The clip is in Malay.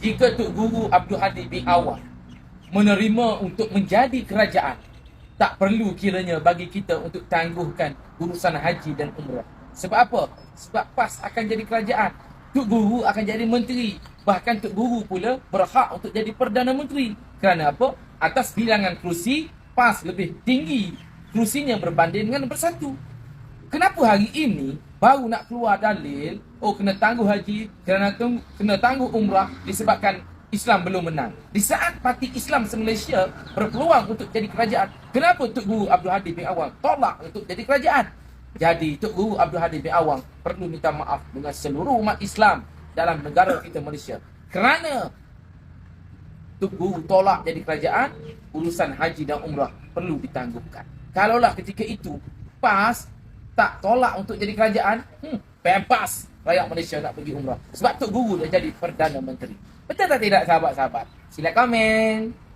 jika Tok Guru Abdul Hadi bin Awang menerima untuk menjadi kerajaan, tak perlu kiranya bagi kita untuk tangguhkan urusan haji dan umrah. Sebab apa? Sebab PAS akan jadi kerajaan. Tok Guru akan jadi menteri. Bahkan Tok Guru pula berhak untuk jadi Perdana Menteri. Kerana apa? Atas bilangan kerusi, PAS lebih tinggi. Kerusinya berbanding dengan bersatu. Kenapa hari ini baru nak keluar dalil oh kena tangguh haji kerana kena tangguh umrah disebabkan Islam belum menang. Di saat parti Islam se-Malaysia berpeluang untuk jadi kerajaan, kenapa Tok Guru Abdul Hadi bin Awang tolak untuk jadi kerajaan? Jadi Tok Guru Abdul Hadi bin Awang perlu minta maaf dengan seluruh umat Islam dalam negara kita Malaysia. Kerana Tok Guru tolak jadi kerajaan, urusan haji dan umrah perlu ditangguhkan. Kalaulah ketika itu PAS tak tolak untuk jadi kerajaan, hmm, pempas rakyat Malaysia nak pergi umrah. Sebab Tok Guru dah jadi Perdana Menteri. Betul tak tidak sahabat-sahabat? Sila komen.